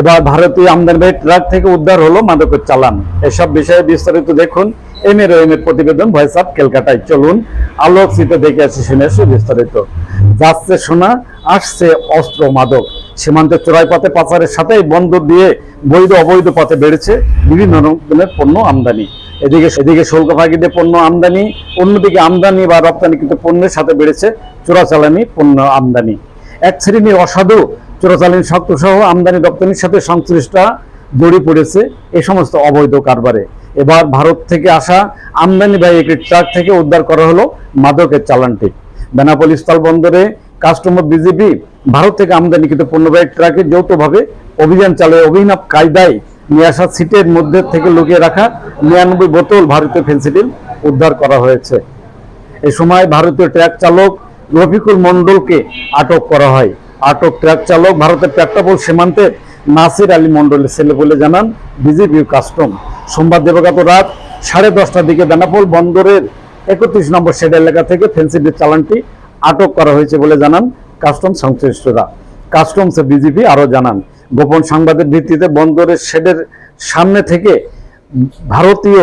এবার ভারতীয় আমদানিবাহী ট্রাক থেকে উদ্ধার হলো মাদকের চালান। এসব বিষয়ে বিস্তারিত দেখুন এম এর এম এর প্রতিবেদন ভয়েস অফ ক্যালকাটায়। চলুন আলোকচিত দেখে আসি, শুনে আসি বিস্তারিত। যাচ্ছে সোনা, আসছে অস্ত্র মাদক। সীমান্তের চোরাই পথে পাচারের সাথেই বন্দর দিয়ে বৈধ অবৈধ পথে বেড়েছে বিভিন্ন রকমের পণ্য আমদানি। এদিকে এদিকে শুল্ক ফাঁকিতে পণ্য আমদানি, অন্যদিকে আমদানি বা রপ্তানি কিন্তু পণ্যের সাথে বেড়েছে চোরাচালানি পণ্য আমদানি। এক শ্রেণির অসাধু চোরাচালানি সহ আমদানি রপ্তানির সাথে সংশ্লিষ্টরা জড়িয়ে পড়েছে এই সমস্ত অবৈধ কারবারে। এবার ভারত থেকে আসা আমদানিবাহী একটি ট্রাক থেকে উদ্ধার করা হলো মাদকের চালানটি। বেনাপোল স্থল বন্দরে কাস্টমার বিজেপি ভারত থেকে আমদানিকৃত পণ্যবাহী ট্রাকে যৌথভাবে অভিযান চালায় অভিনব কায়দায় নিয়ে আসা সিটের মধ্যে থেকে লুকিয়ে রাখা নিরানব্বই বোতল ভারতীয় ফেন্সিডিল উদ্ধার করা হয়েছে। এ সময় ভারতীয় ট্রাক চালক রফিকুল মন্ডলকে আটক করা হয়। আটক ট্রাক চালক ভারতের পেট্রাপোল সীমান্তের নাসির আলী মন্ডলের ছেলে বলে জানান বিজেপি কাস্টম। সোমবার দেবগত রাত সাড়ে দশটার দিকে বেনাপোল বন্দরের একত্রিশ নম্বর শেড এলাকা থেকে ফেন্সিডিল চালানটি আটক করা হয়েছে বলে জানান কাস্টম সংশ্লিষ্টরা। কাস্টমস বিজেপি আরও জানান, গোপন সংবাদের ভিত্তিতে বন্দরের শেডের সামনে থেকে ভারতীয়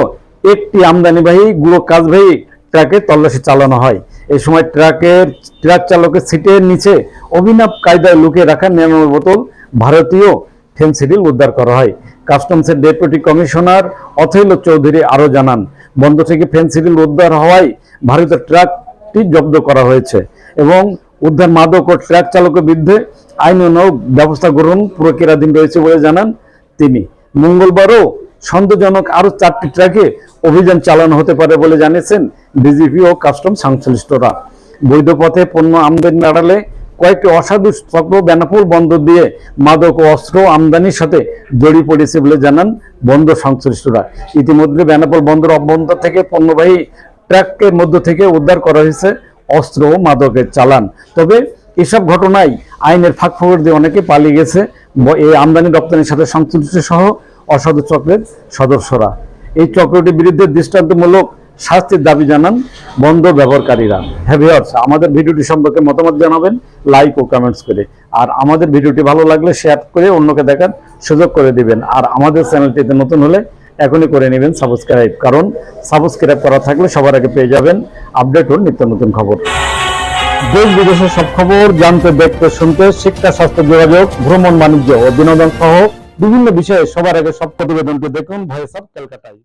একটি আমদানিবাহী গুঁড়ো কাজবাহী ট্রাকে তল্লাশি চালানো হয়। এই সময় ট্রাকের, ট্রাক চালকের সিটের নিচে অভিনব কায়দায় লুকিয়ে রাখা নিরানব্বই বোতল ভারতীয় ফেন্সিডিল উদ্ধার করা হয়। কাস্টমসের ডেপুটি কমিশনার অথৈল চৌধুরী আরও জানান, বন্ধ থেকে ফেন্সিডিল উদ্ধার হওয়ায় ভারতের ট্রাকটি জব্দ করা হয়েছে এবং উদ্ধার মাদক ও ট্রাক চালকের বিরুদ্ধে আইনানুগ ব্যবস্থা গ্রহণ প্রক্রিয়াধীন রয়েছে বলে জানান তিনি। মঙ্গলবারও সন্দেহজনক আরও চারটি ট্রাকে অভিযান চালানো হতে পারে বলে জানিয়েছেন বিজেপি ও কাস্টম সংশ্লিষ্টরা। বৈধ পথে পণ্য আমদানি বাড়ালে কয়েকটি অসাধু চক্র বেনাপুর বন্দর দিয়ে মাদক ও অস্ত্র আমদানির সাথে জড়িয়ে পড়েছে বলে জানান বন্দর সংশ্লিষ্টরা। ইতিমধ্যে বেনাপোল বন্দর অভ্যন্তর থেকে পণ্যবাহী ট্রাকের মধ্য থেকে উদ্ধার করা হয়েছে, অস্ত্র ও মাদকের চালান। তবে এসব ঘটনায় আইনের ফাঁক ফোকর দিয়ে অনেকে পালিয়ে গেছে। এই আমদানি রপ্তানির সাথে সংশ্লিষ্ট সহ অসাধু চক্রের সদস্যরা। এই চক্রটির বিরুদ্ধে দৃষ্টান্তমূলক শাস্তির দাবি জানান বন্ধ ব্যবহারকারীরা। হ্যাঁ ভিউয়ার্স, আমাদের ভিডিওটি সম্পর্কে মতামত জানাবেন লাইক ও কমেন্টস করে। আর আমাদের ভিডিওটি ভালো লাগলে শেয়ার করে অন্যকে দেখার সুযোগ করে দিবেন। আর আমাদের চ্যানেলটিতে নতুন হলে এখনই করে নেবেন সাবস্ক্রাইব কারণ সাবস্ক্রাইব করা থাকলে সবার আগে পেয়ে যাবেন আপডেট ও নিত্য নতুন খবর। দেশ বিদেশের সব খবর জানতে দেখতে শুনতে শিক্ষা স্বাস্থ্য যোগাযোগ ভ্রমণ বাণিজ্য ও বিনোদন সহ বিভিন্ন বিষয়ে সবার আগে সব প্রতিবেদনটি দেখুন ভয়েস অফ ক্যালকাটায়।